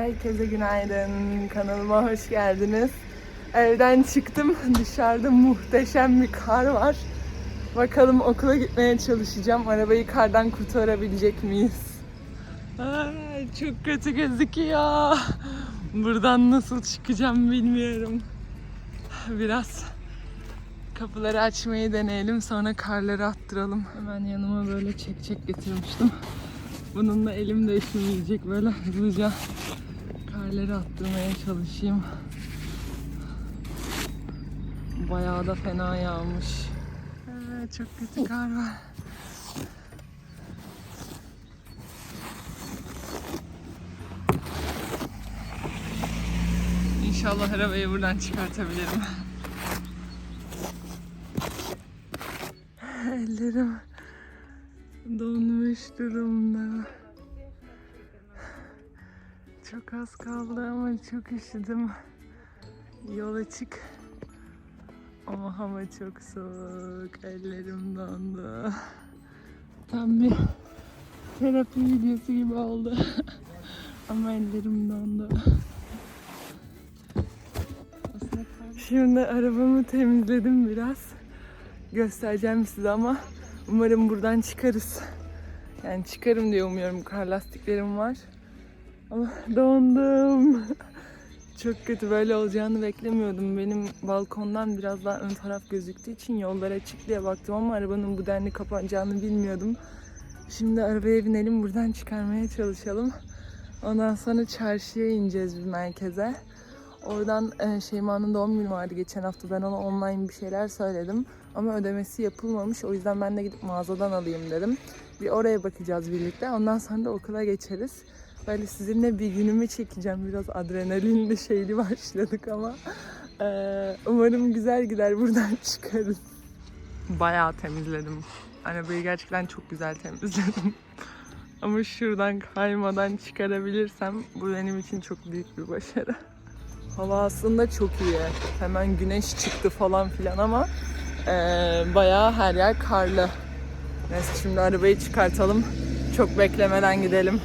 Herkese günaydın. Kanalıma hoş geldiniz. Evden çıktım. Dışarıda muhteşem bir kar var. Bakalım okula gitmeye çalışacağım. Arabayı kardan kurtarabilecek miyiz? Ay, çok kötü gözüküyor. Buradan nasıl çıkacağım bilmiyorum. Biraz kapıları açmayı deneyelim. Sonra karları attıralım. Hemen yanıma böyle çek çek getirmiştim. Bununla elim de üşümeyecek böyle hızlıca karları attırmaya çalışayım. Bayağı da fena yağmış. Ee, çok kötü kar var. İnşallah arabayı buradan çıkartabilirim. Ellerim donmuş durumda. Çok az kaldı ama çok üşüdüm. Yol açık. Ama hava çok soğuk. Ellerim dondu. Tam bir terapi videosu gibi oldu. ama ellerim dondu. Şimdi arabamı temizledim biraz. Göstereceğim size ama umarım buradan çıkarız. Yani çıkarım diye umuyorum. Kar lastiklerim var. Ama dondum. Çok kötü böyle olacağını beklemiyordum. Benim balkondan biraz daha ön taraf gözüktüğü için yollar açık diye baktım ama arabanın bu denli kapanacağını bilmiyordum. Şimdi arabaya binelim buradan çıkarmaya çalışalım. Ondan sonra çarşıya ineceğiz bir merkeze. Oradan e, Şeyma'nın doğum günü vardı geçen hafta. Ben ona online bir şeyler söyledim. Ama ödemesi yapılmamış. O yüzden ben de gidip mağazadan alayım dedim. Bir oraya bakacağız birlikte. Ondan sonra da okula geçeriz. Böyle sizinle bir günümü çekeceğim. Biraz adrenalinli şeyli başladık ama. e, umarım güzel gider buradan çıkarız. Bayağı temizledim. Arabayı gerçekten çok güzel temizledim. Ama şuradan kaymadan çıkarabilirsem bu benim için çok büyük bir başarı. Hava aslında çok iyi. Hemen güneş çıktı falan filan ama eee bayağı her yer karlı. Neyse şimdi arabayı çıkartalım. Çok beklemeden gidelim.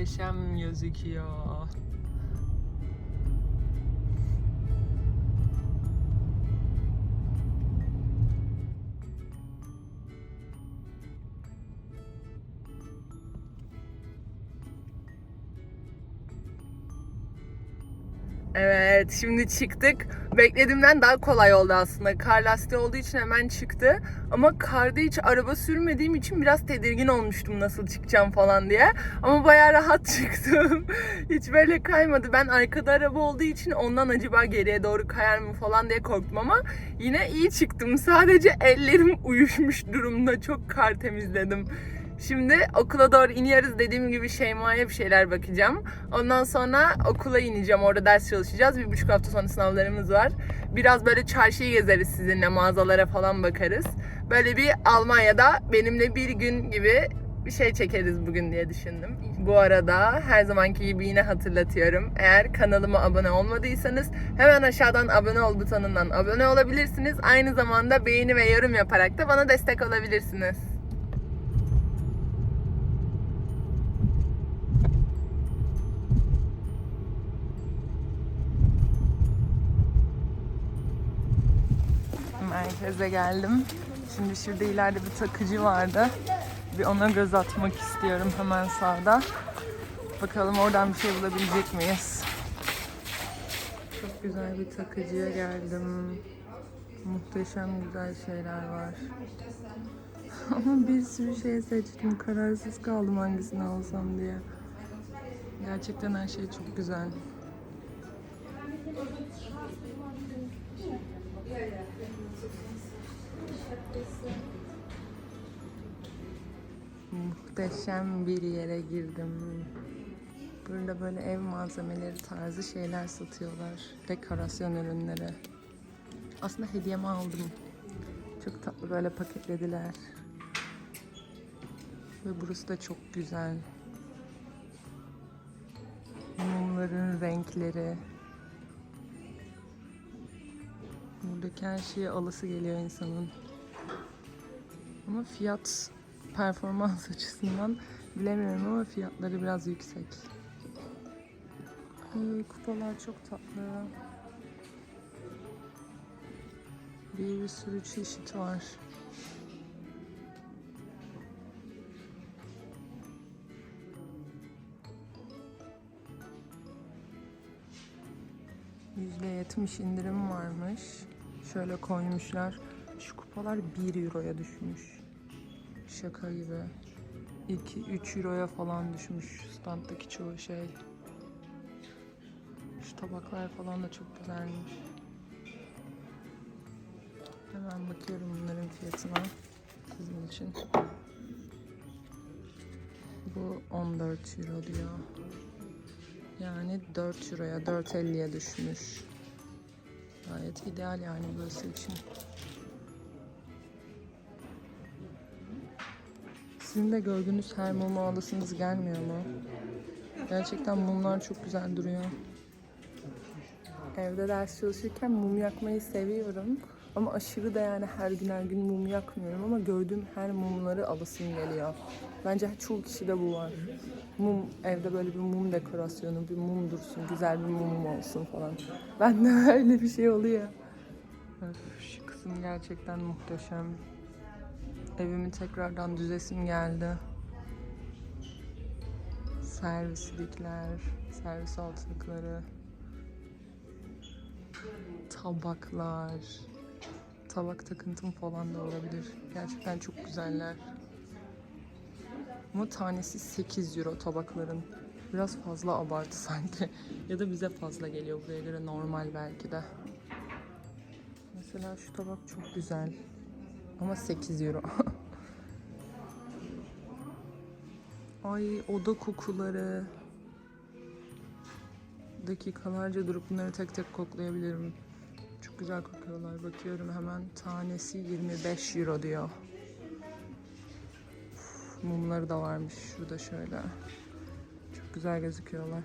Muhteşem gözüküyor. Evet, şimdi çıktık. Beklediğimden daha kolay oldu aslında. Kar lastiği olduğu için hemen çıktı. Ama karda hiç araba sürmediğim için biraz tedirgin olmuştum nasıl çıkacağım falan diye. Ama bayağı rahat çıktım. hiç böyle kaymadı. Ben arkada araba olduğu için ondan acaba geriye doğru kayar mı falan diye korktum ama yine iyi çıktım. Sadece ellerim uyuşmuş durumda. Çok kar temizledim. Şimdi okula doğru iniyoruz. Dediğim gibi Şeyma'ya bir şeyler bakacağım. Ondan sonra okula ineceğim. Orada ders çalışacağız. Bir buçuk hafta sonra sınavlarımız var. Biraz böyle çarşıyı gezeriz sizinle. Mağazalara falan bakarız. Böyle bir Almanya'da benimle bir gün gibi bir şey çekeriz bugün diye düşündüm. Bu arada her zamanki gibi yine hatırlatıyorum. Eğer kanalıma abone olmadıysanız hemen aşağıdan abone ol butonundan abone olabilirsiniz. Aynı zamanda beğeni ve yorum yaparak da bana destek olabilirsiniz. Merkeze geldim. Şimdi şurada ileride bir takıcı vardı. Bir ona göz atmak istiyorum hemen sağda. Bakalım oradan bir şey bulabilecek miyiz? Çok güzel bir takıcıya geldim. Muhteşem güzel şeyler var. Ama bir sürü şey seçtim. Kararsız kaldım hangisini alsam diye. Gerçekten her şey çok güzel. Muhteşem bir yere girdim. Burada böyle ev malzemeleri tarzı şeyler satıyorlar. Dekorasyon ürünleri. Aslında hediyemi aldım. Çok tatlı böyle paketlediler. Ve burası da çok güzel. Mumların renkleri. Buradaki her şeye alası geliyor insanın. Ama fiyat performans açısından bilemiyorum ama fiyatları biraz yüksek. Ay, kupalar çok tatlı. Bir sürü çeşit var. %70 indirim varmış. Şöyle koymuşlar. Şu kupalar 1 euroya düşmüş. Şaka gibi. 2-3 euroya falan düşmüş standdaki çoğu şey. Şu tabaklar falan da çok güzelmiş. Hemen bakıyorum bunların fiyatına sizin için. Bu 14 euro diyor. Yani 4 euroya, 4.50'ye düşmüş. Gayet ideal yani burası için. Sizin de gördüğünüz her mumu alasınız gelmiyor mu? Gerçekten mumlar çok güzel duruyor. Evde ders çalışırken mum yakmayı seviyorum. Ama aşırı da yani her gün her gün mum yakmıyorum ama gördüğüm her mumları alasım geliyor. Bence çoğu kişide bu var. Mum, evde böyle bir mum dekorasyonu, bir mum dursun, güzel bir mumum olsun falan. Ben de öyle bir şey oluyor. Şu kısım gerçekten muhteşem. Evimi tekrardan düzesim geldi. Servislikler, servis altlıkları, tabaklar, tabak takıntım falan da olabilir. Gerçekten çok güzeller. Ama tanesi 8 euro tabakların. Biraz fazla abartı sanki. ya da bize fazla geliyor buraya göre normal belki de. Mesela şu tabak çok güzel. Ama 8 euro. Ay oda kokuları. Dakikalarca durup bunları tek tek koklayabilirim. Güzel kokuyorlar. Bakıyorum hemen tanesi 25 euro diyor. Mumları da varmış şurada şöyle. Çok güzel gözüküyorlar.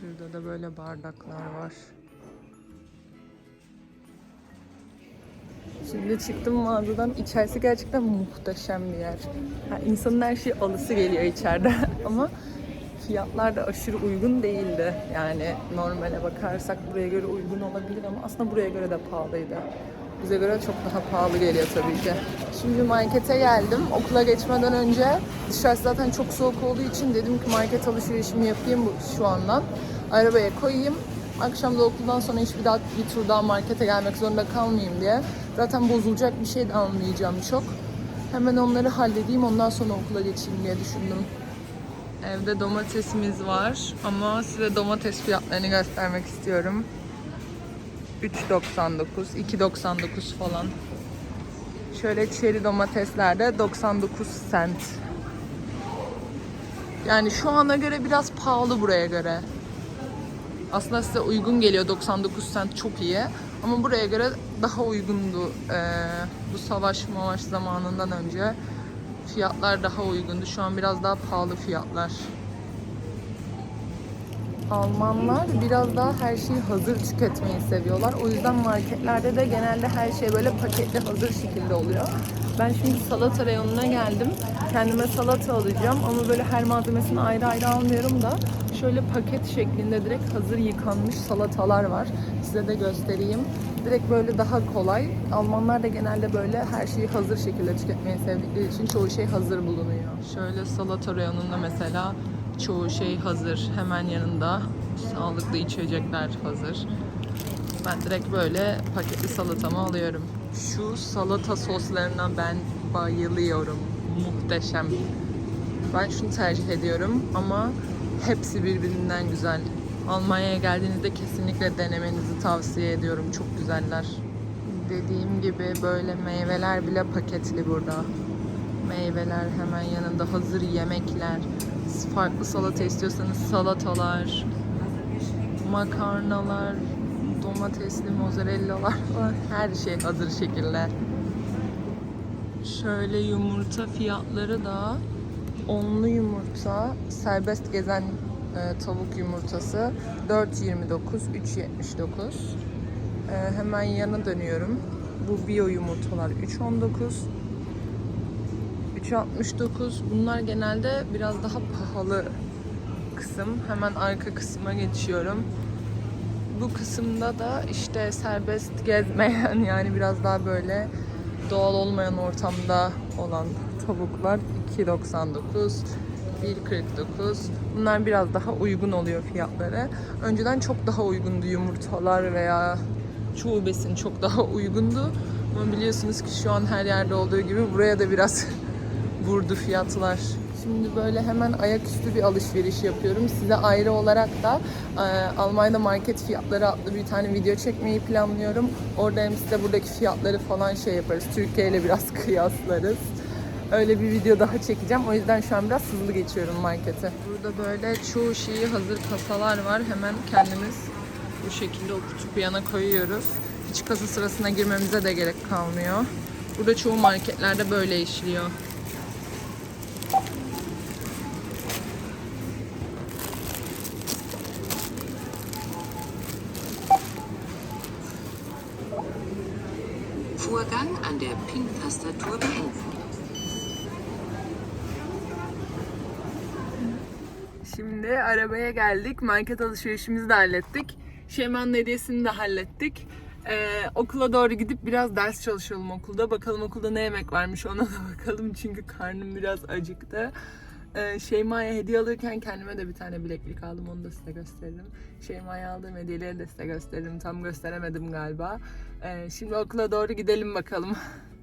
Şurada da böyle bardaklar var. Şimdi çıktım mağazadan. İçerisi gerçekten muhteşem bir yer. Ha, insanın her şeyi alısı geliyor içeride. Ama fiyatlar da aşırı uygun değildi. Yani normale bakarsak buraya göre uygun olabilir ama aslında buraya göre de pahalıydı. Bize göre çok daha pahalı geliyor tabii ki. Şimdi markete geldim. Okula geçmeden önce dışarısı zaten çok soğuk olduğu için dedim ki market alışverişimi yapayım şu andan. Arabaya koyayım. Akşam da okuldan sonra hiç bir daha bir tur daha markete gelmek zorunda kalmayayım diye. Zaten bozulacak bir şey de almayacağım çok. Hemen onları halledeyim ondan sonra okula geçeyim diye düşündüm. Evde domatesimiz var ama size domates fiyatlarını göstermek istiyorum. 3.99, 2.99 falan. Şöyle çeri domateslerde 99 cent. Yani şu ana göre biraz pahalı buraya göre. Aslında size uygun geliyor 99 cent çok iyi. Ama buraya göre daha uygundu. Ee, bu savaş mavaş zamanından önce fiyatlar daha uygundu. Şu an biraz daha pahalı fiyatlar. Almanlar biraz daha her şeyi hazır tüketmeyi seviyorlar. O yüzden marketlerde de genelde her şey böyle paketli hazır şekilde oluyor. Ben şimdi salata reyonuna geldim. Kendime salata alacağım ama böyle her malzemesini ayrı ayrı almıyorum da şöyle paket şeklinde direkt hazır yıkanmış salatalar var. Size de göstereyim. Direkt böyle daha kolay. Almanlar da genelde böyle her şeyi hazır şekilde tüketmeyi sevdikleri için çoğu şey hazır bulunuyor. Şöyle salata reyonunda mesela çoğu şey hazır. Hemen yanında sağlıklı içecekler hazır. Ben direkt böyle paketli salatamı alıyorum. Şu salata soslarına ben bayılıyorum. Muhteşem. Ben şunu tercih ediyorum ama hepsi birbirinden güzel. Almanya'ya geldiğinizde kesinlikle denemenizi tavsiye ediyorum. Çok güzeller. Dediğim gibi böyle meyveler bile paketli burada. Meyveler hemen yanında. Hazır yemekler. Farklı salata istiyorsanız salatalar, makarnalar, domatesli mozzarellalar falan. Her şey hazır şekilde. Şöyle yumurta fiyatları da onlu yumurta serbest gezen e, tavuk yumurtası 4.29 3.79 e, hemen yana dönüyorum. Bu bio yumurtalar 3.19 3.69 bunlar genelde biraz daha pahalı kısım. Hemen arka kısma geçiyorum. Bu kısımda da işte serbest gezmeyen yani biraz daha böyle doğal olmayan ortamda olan tavuklar 2.99 1.49 Bunlar biraz daha uygun oluyor fiyatları. Önceden çok daha uygundu yumurtalar veya çoğu besin çok daha uygundu. Ama biliyorsunuz ki şu an her yerde olduğu gibi buraya da biraz vurdu fiyatlar. Şimdi böyle hemen ayaküstü bir alışveriş yapıyorum. Size ayrı olarak da e, Almanya'da market fiyatları adlı bir tane video çekmeyi planlıyorum. Orada hem size buradaki fiyatları falan şey yaparız. Türkiye ile biraz kıyaslarız. Öyle bir video daha çekeceğim. O yüzden şu an biraz hızlı geçiyorum markete. Burada böyle çoğu şeyi hazır kasalar var. Hemen kendimiz bu şekilde okutup yana koyuyoruz. Hiç kasa sırasına girmemize de gerek kalmıyor. Burada çoğu marketlerde böyle işliyor. Vorgang an der PIN-Tastatur beenden. Şimdi arabaya geldik. Market alışverişimizi de hallettik. Şeyma'nın hediyesini de hallettik. Ee, okula doğru gidip biraz ders çalışalım okulda. Bakalım okulda ne yemek varmış ona da bakalım. Çünkü karnım biraz acıktı. Ee, Şeyma'ya hediye alırken kendime de bir tane bileklik aldım. Onu da size gösteririm. Şeyma'ya aldığım hediyeleri de size gösteririm. Tam gösteremedim galiba. Ee, şimdi okula doğru gidelim bakalım.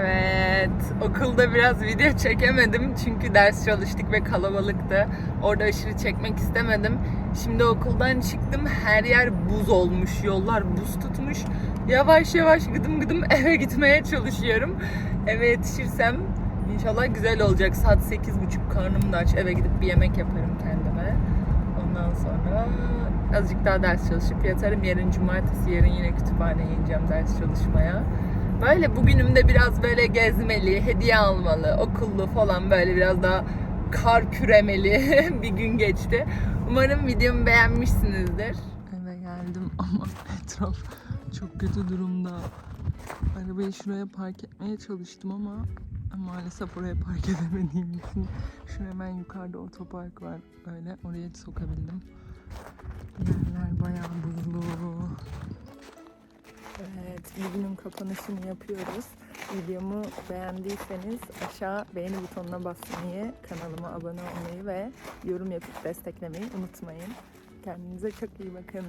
Evet, okulda biraz video çekemedim çünkü ders çalıştık ve kalabalıktı. Orada aşırı çekmek istemedim. Şimdi okuldan çıktım, her yer buz olmuş, yollar buz tutmuş. Yavaş yavaş gıdım gıdım eve gitmeye çalışıyorum. Eve yetişirsem inşallah güzel olacak. Saat 8.30 karnım da aç, eve gidip bir yemek yaparım kendime. Ondan sonra azıcık daha ders çalışıp yatarım. Yarın cumartesi, yarın yine kütüphaneye ineceğim ders çalışmaya. Böyle bugünümde biraz böyle gezmeli, hediye almalı, okullu falan böyle biraz daha kar küremeli bir gün geçti. Umarım videomu beğenmişsinizdir. Eve geldim ama etraf çok kötü durumda. Arabayı şuraya park etmeye çalıştım ama maalesef oraya park edemediğim için şu hemen yukarıda otopark var öyle oraya sokabildim. Yerler bayağı buzlu. Evet, bugünün kapanışını yapıyoruz. Videomu beğendiyseniz aşağı beğeni butonuna basmayı, kanalıma abone olmayı ve yorum yapıp desteklemeyi unutmayın. Kendinize çok iyi bakın.